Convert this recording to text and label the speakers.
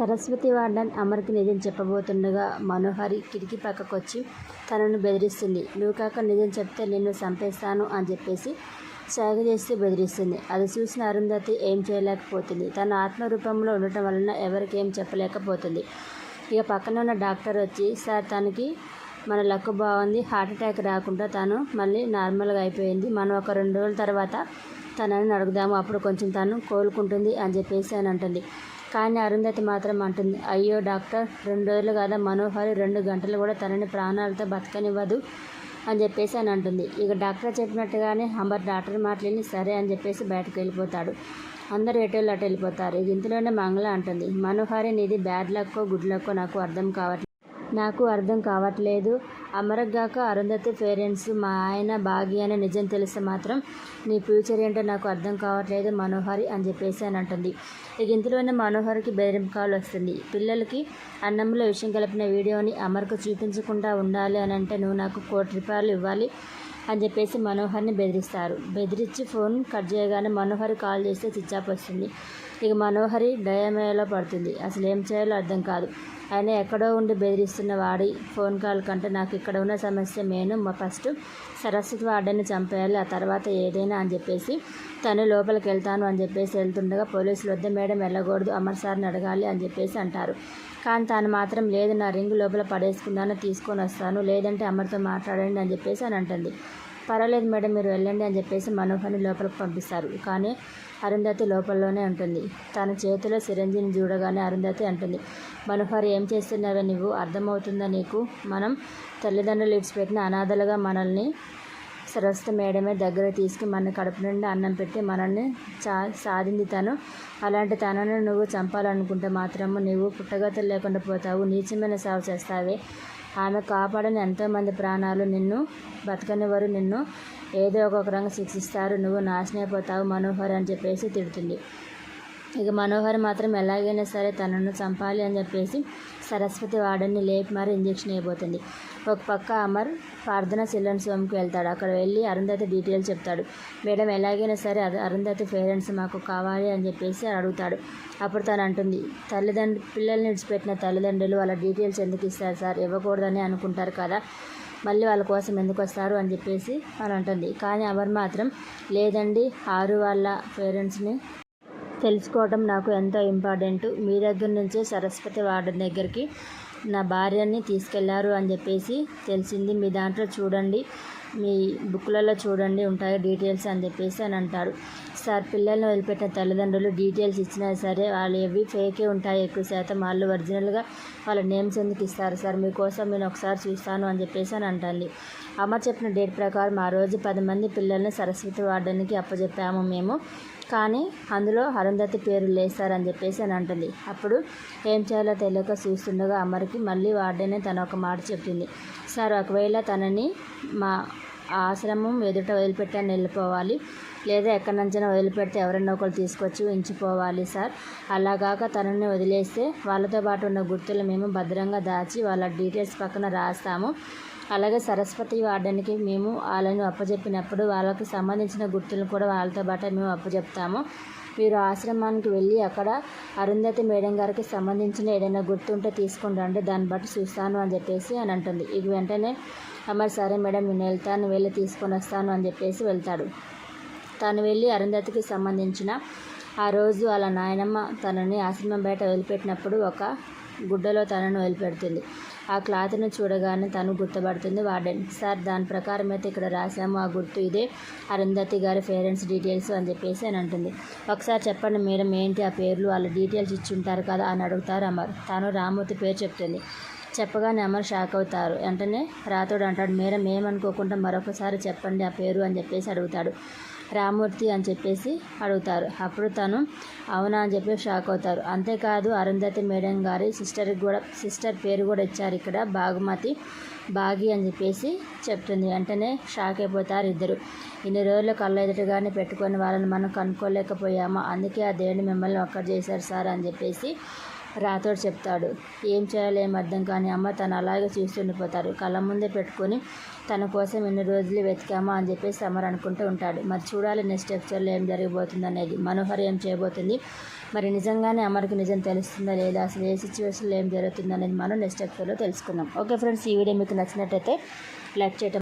Speaker 1: Saraswati warden అమర్కి నిజం చెప్పబోతుండగా మనోహరి కిటికీ పక్కకొచ్చి తనను బెదిరిస్తుంది. నువ్వు కాక నిజం చెప్తే నిన్ను చంపేస్తాను అని చెప్పేసి సాగ చేస్తూ బెదిరిస్తుంది. అది చూసిన అరుంధతి ఏం చేయలేకపోతుంది. తన ఆత్మరూపంలో ఉండటం వలన ఎవరికి ఏం చెప్పలేకపోతుంది. ఇక పక్కన ఉన్న డాక్టర్ వచ్చి సార్ తనకి మన లక్ బాగుంది. హార్ట్ అటాక్ రాకుండా తను మళ్ళీ నార్మల్గా అయిపోయింది. మనం ఒక రెండు రోజుల తర్వాత తనని అడుగుదాము. అప్పుడు కొంచెం తను కోలుకుంటుంది అని చెప్పేసి అని అంటుంది. కానీ అరుంధతి మాత్రం అంటుంది అయ్యో డాక్టర్ రెండు రోజులు కదా మనోహరి రెండు గంటలు కూడా తనని ప్రాణాలతో బతకనివ్వదు అని చెప్పేసి అని అంటుంది. ఇక డాక్టర్ చెప్పినట్టుగానే అంబర్ డాక్టర్ మాట్లాడి సరే అని చెప్పేసి బయటకు వెళ్ళిపోతాడు. అందరూ ఎటోళ్ళు అటు వెళ్ళిపోతారు. ఇక ఇంతలోనే మంగళ అంటుంది మనోహరి నీది బ్యాడ్ లక్కో గుడ్ లక్కో నాకు అర్థం కావట్లేదు నాకు అర్థం కావట్లేదు. అమరగాక అరుంధతి పేరెంట్స్ మా ఆయన భాగ్య అనే నిజం తెలిస్తే మాత్రం నీ ఫ్యూచర్ ఏంటో నాకు అర్థం కావట్లేదు మనోహరి అని చెప్పేసి అని అంటుంది. ఇక ఇంతలోనే మనోహర్కి బెదిరింపు కాల్ వస్తుంది. పిల్లలకి అన్నంలో విషయం కలిపిన వీడియోని అమర్కు చూపించకుండా ఉండాలి అని అంటే నువ్వు నాకు కోటి రూపాయలు ఇవ్వాలి. అని చెప్పేసి మనోహర్ని బెదిరిస్తారు. బెదిరించి ఫోన్ కట్ చేయగానే మనోహర్ కాల్ చేస్తే స్విచ్ ఆఫ్ వస్తుంది. ఇక మనోహరి డయామేలో పడుతుంది. అసలు ఏం చేయాలో అర్థం కాదు. ఆయన ఎక్కడో ఉండి బెదిరిస్తున్న వాడి ఫోన్ కాల్ కంటే నాకు ఇక్కడ ఉన్న సమస్య నేను ఫస్ట్ సరస్వతి వార్డెన్ని చంపేయాలి ఆ తర్వాత ఏదైనా అని చెప్పేసి తను లోపలికి వెళ్తాను అని చెప్పేసి వెళ్తుండగా పోలీసులు వద్ద మేడం వెళ్ళకూడదు అమర్ సార్ని అడగాలి అని చెప్పేసి అంటారు. కానీ తాను మాత్రం లేదు నా రింగ్ లోపల పడేసుకున్నాను తీసుకొని వస్తాను. లేదంటే అమర్తో మాట్లాడండి అని చెప్పేసి అని అంటుంది. పర్వాలేదు మేడం మీరు వెళ్ళండి అని చెప్పేసి మనోహర్ని లోపలికి పంపిస్తారు. కానీ అరుంధతి లోపలలోనే ఉంటుంది. తన చేతిలో సిరంజిని చూడగానే అరుంధతి అంటుంది మనోహర్ ఏం చేస్తున్నావో నువ్వు? అర్థమవుతుందా నీకు? మనం తల్లిదండ్రులు ఇడిచిపెట్టిన అనాథలుగా మనల్ని సరస్వతి మేడమే దగ్గర తీసుకు మన కడుపు నుండి అన్నం పెట్టి మనల్ని చా సాధింది తను. అలాంటి తనను నువ్వు చంపాలనుకుంటే మాత్రము నువ్వు పుట్టగతులు లేకుండా పోతావు. నీచమైన సాగు చేస్తావే. ఆమె కాపాడని ఎంతోమంది ప్రాణాలు నిన్ను బతకనివారు నిన్ను ఏదో ఒక రంగు శిక్షిస్తారు. నువ్వు నాశనైపోతావు మనోహర్ అని చెప్పేసి తిడుతుంది. ఇక మనోహర్ మాత్రం ఎలాగైనా సరే తనను చంపాలి అని చెప్పేసి సరస్వతి వాడని లేపి మరి ఇంజక్షన్ అయిపోతుంది. ఒక పక్క అమర్ ప్రార్థన చిల్డ్రన్స్ హోమ్కి వెళ్తాడు. అక్కడ వెళ్ళి అరుంధతి డీటెయిల్స్ చెప్తాడు. మేడం ఎలాగైనా సరే అరుంధతి పేరెంట్స్ మాకు కావాలి అని చెప్పేసి అడుగుతాడు. అప్పుడు తను అంటుంది తల్లిదండ్రులు పిల్లల్ని విడిచిపెట్టిన తల్లిదండ్రులు వాళ్ళ డీటెయిల్స్ ఎందుకు ఇస్తారు సార్? ఇవ్వకూడదని అనుకుంటారు కదా. మళ్ళీ వాళ్ళ కోసం ఎందుకు వస్తారు? అని చెప్పేసి అని అంటుంది. కానీ అమర్ మాత్రం లేదండి ఆరు వాళ్ళ పేరెంట్స్ని తెలుసుకోవడం నాకు ఎంతో ఇంపార్టెంట్. మీ దగ్గర నుంచే సరస్వతి వార్డెన్ దగ్గరికి నా భార్యని తీసుకెళ్ళారు అని చెప్పేసి తెలిసింది. మీ దాంట్లో చూడండి మీ బుక్లలో చూడండి ఉంటాయి డీటెయిల్స్ అని చెప్పేసి అని అంటాడు సార్ పిల్లల్ని వదిలిపెట్టిన తల్లిదండ్రులు డీటెయిల్స్ ఇచ్చినా సరే వాళ్ళు ఏవి ఫేకే ఉంటాయి. ఎక్కువ శాతం వాళ్ళు ఒరిజినల్గా వాళ్ళ నేమ్స్ ఎందుకు ఇస్తారు? సార్ మీకోసం నేను ఒకసారి చూస్తాను అని చెప్పేసి అని అంటుంది. అమ్మ చెప్పిన డేట్ ప్రకారం ఆ రోజు పది మంది పిల్లల్ని సరస్వతి వార్డెన్కి అప్పచెప్పాము మేము. కానీ అందులో అరుంధతి పేరు లేస్తారని చెప్పేసి అని అంటుంది. అప్పుడు ఏం చేయాలో తెలియక చూస్తుండగా అమ్మరికి మళ్ళీ వార్డెనే తన ఒక మాట చెప్పింది. సార్ ఒకవేళ తనని మా ఆశ్రమం ఎదుట వదిలిపెట్టాను వెళ్ళిపోవాలి. లేదా ఎక్కడి నుంచైనా వదిలిపెడితే ఎవరైనా ఒకరు తీసుకొచ్చి ఉంచిపోవాలి సార్. అలాగాక తనని వదిలేస్తే వాళ్ళతో పాటు ఉన్న గుర్తులు మేము భద్రంగా దాచి వాళ్ళ డీటెయిల్స్ పక్కన రాస్తాము. అలాగే సరస్వతి వార్డెన్కి మేము వాళ్ళని అప్పచెప్పినప్పుడు వాళ్ళకి సంబంధించిన గుర్తులను కూడా వాళ్ళతో పాటు మేము అప్పచెప్తాము మీరు ఆశ్రమానికి వెళ్ళి అక్కడ అరుంధతి మేడం గారికి సంబంధించిన ఏదైనా గుర్తుంటే తీసుకుని రండి దాన్ని బట్టి చూస్తాను అని చెప్పేసి అని అంటుంది. ఇక వెంటనే అమ్మాయి సరే మేడం నేను వెళ్తాను వెళ్ళి తీసుకొని వస్తాను అని చెప్పేసి వెళ్తాడు. తను వెళ్ళి అరుంధతికి సంబంధించిన ఆ రోజు వాళ్ళ నాయనమ్మ తనని ఆశ్రమం బయట వదిలిపెట్టినప్పుడు ఒక గుడ్డలో తనను వదిలిపెడుతుంది. ఆ క్లాత్ను చూడగానే తను గుర్తుపడుతుంది వార్డెన్ సార్ దాని ప్రకారం అయితే ఇక్కడ రాసాము ఆ గుర్తు ఇదే అరుంధతి గారి పేరెంట్స్ డీటెయిల్స్ అని చెప్పేసి అని అంటుంది. ఒకసారి చెప్పండి మేడం ఏంటి ఆ పేర్లు? వాళ్ళ డీటెయిల్స్ ఇచ్చి ఉంటారు కదా అని అడుగుతారు అమర్. తాను రామూర్తి పేరు చెప్తుంది. చెప్పగానే అమర్ షాక్ అవుతారు. వెంటనే రాతోడు అంటాడు మేడం ఏమనుకోకుండా మరొకసారి చెప్పండి ఆ పేరు అని చెప్పేసి అడుగుతాడు. రామూర్తి అని చెప్పేసి అడుగుతారు. అప్పుడు తను అవునా అని చెప్పి షాక్ అవుతారు. అంతేకాదు అరుంధతి మేడం గారి సిస్టర్కి కూడా సిస్టర్ పేరు కూడా ఇచ్చారు ఇక్కడ బాగుమతి బాగి అని చెప్పేసి చెప్తుంది. వెంటనే షాక్ అయిపోతారు ఇద్దరు. ఇన్ని రోజులు కళ్ళ ఎదుటగానే పెట్టుకొని వాళ్ళని మనం కనుక్కోలేకపోయామా? అందుకే ఆ దేవుని మిమ్మల్ని ఒక్కటి చేశారు సార్ అని చెప్పేసి రాతోడు చెప్తాడు. ఏం చేయాలో ఏం అర్థం కానీ అమ్మ తను అలాగే చూస్తుండిపోతారు కళ్ళ ముందే పెట్టుకొని తన కోసం ఎన్ని రోజులు వెతికామా అని చెప్పేసి అమర్ అనుకుంటూ ఉంటాడు. మరి చూడాలి నెక్స్ట్ ఎపిసోడ్లో ఏం జరగబోతుంది అనేది మనోహర్ ఏం చేయబోతుంది? మరి నిజంగానే అమర్కి నిజం తెలుస్తుందా లేదా? అసలు ఏ సిచ్యువేషన్లో ఏం జరుగుతుంది అనేది మనం నెక్స్ట్ ఎపిసోడ్లో తెలుసుకుందాం. ఓకే ఫ్రెండ్స్ ఈ వీడియో మీకు నచ్చినట్టయితే లైక్ చేయటం